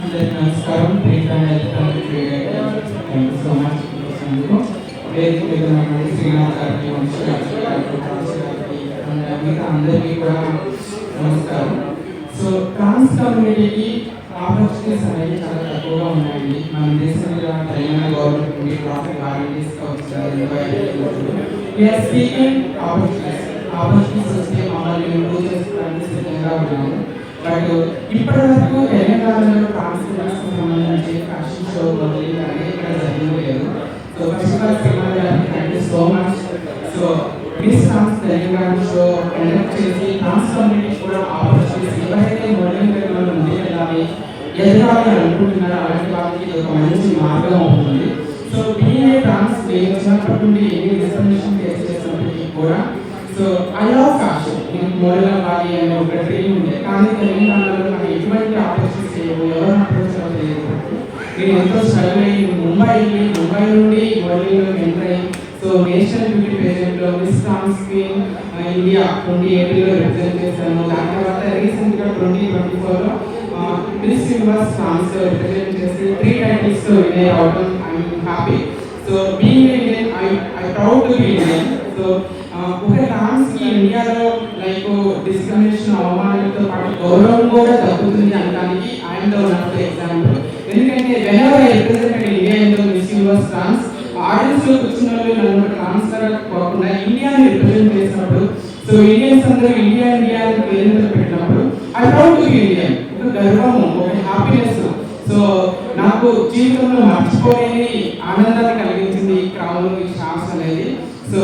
అందరికీ నమస్కారం print and electronic thank you so much చేసినందుకు వేదిక మీద ఉన్నటువంటి శ్రీనాథ్ గారికి వంశీ గారికి వంశీ గారికి and మిగతా అందరికీ కూడా నమస్కారం సో ట్రాన్స్ కమ్యూనిటీకి ఆపర్చునిటీస్ అనేవి చాలా తక్కువగా ఉన్నాయండి మన దేశంలో తెలంగాణ గవర్నమెంట్ నుండి traffic ఆర్ఎండీస్ we are speaking opportunities opportunities వస్తే మమ్మల్ని ఇంప్రూవ్ చేసుకోవడానికి సిద్ధంగా ఉన్నాము బట్ ఇప్పటి వరకు తెలంగాణలో ట్రాన్స్ఫర్మేషన్ సంబంధించి ఫ్యాషన్ షో మొదలు కానీ ఇక్కడ జరిగింది లేదు so first of all Shriman గారికి thank you so much so miss trans Telangana show conduct చేసి ట్రాన్స్ కమ్యూనిటీ కూడా ఆపర్చునిటీస్ ఎవరైతే మోడలింగ్ రంగంలో ముందుకు వెళ్ళాలి ఎదగాలి అనుకుంటున్నారో అలాంటి వాళ్ళకి ఇది ఒక మంచి మార్గం అవుతుంది సో బీఏ ట్రాన్స్ నేను చిన్నప్పటి నుండి ఎన్ని డిస్క్రిమినేషన్ ఫేస్ చేసినప్పటికీ కూడా సో ఐ లవ్ ఫ్యాషన్ నేను మోడల్ అవ్వాలి అనే ఒక డ్రీమ్ ఉండే. కానీ తెలంగాణలో నాకు ఎటువంటి ఆపర్చునిటీస్ లేవు. ఎవరు అప్రోచ్ అవ్వలేదు నేను ఎంతో స్ట్రగుల్ అయ్యి ముంబై వెళ్ళి ముంబై నుండి మోడలింగ్లో ఎంటర్ అయ్యి so national beauty పేజెంట్లో miss trans queen India twenty ఎయిటీలో represent చేశాను. దాని తర్వాత రీసెంట్గా ట్వంటీ ట్వంటీ ఫోర్లో మిస్ యూనివర్స్ ట్రాన్స్ రిప్రజెంట్ చేసి త్రీ టైటిల్స్ విన్ అవడం I'm happy so being Indian I I proud to be Indian so ఒక ట్రాన్స్కి ఇండియాలో లైక్ డిస్క్రిమినేషన్ అవమానంతో పాటు గౌరవం కూడా తగ్గుతుంది అనడానికి ఆయన వన్ ఎగ్జాంపుల్ ఎందుకంటే whenever represented India in miss universe trans ఆడియన్స్లో కూర్చున్న వాళ్ళు నన్ను ట్రాన్స్ఫర్ కాకుండా ఇండియాని రిప్రజెంట్ చేసినప్పుడు సో ఇండియన్స్ అందరూ ఇండియా ఇండియా అని పేరు పెట్టినప్పుడు ఐ ప్రౌడ్ టు ఇండియన్ ఒక గర్వము ఒక హ్యాపీనెస్ సో నాకు జీవితంలో మర్చిపోలేని ఆనందాన్ని కలిగించింది ఈ క్రౌన్ ఈ షాప్స్ అనేది. సో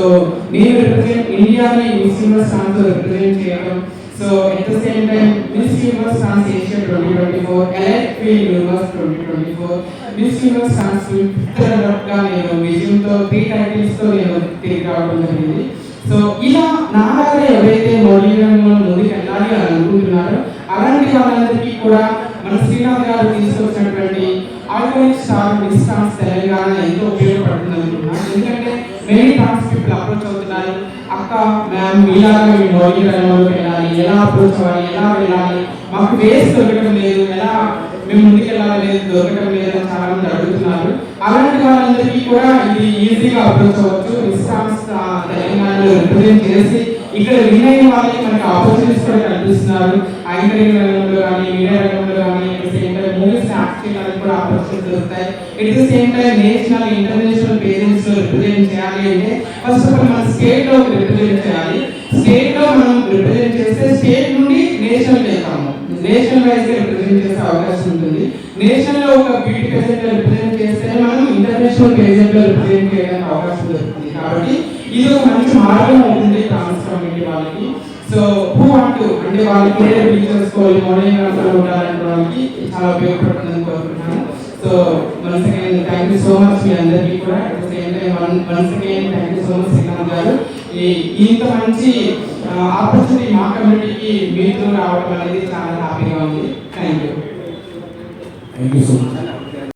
నేను రిప్రజెంట్ ఇండియాని మిస్ యూనివర్స్ ఛాన్స్ రిప్రజెంట్ చేయడం. So at the same time miss universe chance Asia twenty twenty four elite field universe twenty twenty four miss universe ఛాన్స్గా నేను విజయంతో త్రీ టైటిల్స్తో నేను తిరిగి రావడం జరిగింది. సో ఇలా నాలాగా ఎవరైతే మోడలింగ్ రంగంలో ముందుకు వెళ్ళాలి అని అనుకుంటున్నారో అలాంటి వాళ్ళందరికీ కూడా మన శ్రీనాథ్ గారు తీసుకొచ్చినటువంటి ఆల్కమిక్ స్టార్ మిస్ ట్రాన్స్ తెలంగాణ ఎంతో ఉపయోగపడుతుంది అనుకుంటున్నాను. ఎందుకంటే మెయిన్ ట్రాన్స్ పీపుల్ అప్రోచ్ అవుతున్నారు అక్క మ్యామ్ మీలాగా మేము రోగి రంగంలోకి వెళ్ళాలి. ఎలా అప్రోచ్ అవ్వాలి? ఎలా వెళ్ళాలి? మాకు వేస్ దొరకడం లేదు. ఎలా మేము ముందుకు వెళ్ళాలి లేదు దొరకడం లేదు చాలా మంది అడుగుతున్నారు. అలాంటి వాళ్ళందరికీ కూడా ఇది ఈజీగా అప్రోచ్ అవ్వచ్చు. మిస్ తెలంగాణ తెలంగాణలో రిప్రజెంట్ చేసి ఇక్కడ విన్ అయిన వాళ్ళకి మనకి ఆపర్చునిటీస్ కూడా కల్పిస్తున్నారు. యాంకరింగ్ రంగంలో కానీ మీడియా రంగంలో కానీ at the same time movies act చేయడానికి కూడా ఆపర్చునిటీస్ దొరుకుతాయి. At the same time national international parents represent చేయాలి అంటే ఫస్ట్ ఆఫ్ ఆల్ మన స్టేట్లో రిప్రజెంట్ చేయాలి. స్టేట్లో మనం రిప్రజెంట్ చేస్తే స్టేట్ నుండి నేషనల్ వెళ్తాము. నేషనల్ వైజ్గా రిప్రజెంట్ చేసే అవకాశం ఉంటుంది. నేషనల్లో ఒక బ్యూటీ పేజెంట్లో రిప్రజెంట్ చేస్తే మనం ఇంటర్నేషనల్ పేజెంట్లో రిప్రజెంట్ చేయడానికి అవకాశం దొరుకుతుంది. కాబట్టి ఇది ఒక మంచి మార్గం అవుతుంది ట్రాన్స్ కమ్యూనిటీ వాళ్ళకి. సో హూ వాంట్ అంటే వాళ్ళకి కెరీర్ చేసుకోవాలి మోడలింగ్ రంగంలో ఉండాలంటే వాళ్ళకి చాలా ఉపయోగపడుతుందని కోరుకుంటున్నాను. So once again thank you so much మీ అందరికీ కూడా. At same time one once again thank you so much Srikanth గారు. ఈ ఇంత మంచి ఆపర్చునిటీ మా కమ్యూనిటీకి మీతో రావడం అనేది చాలా హ్యాపీగా ఉంది. Thank you thank you so much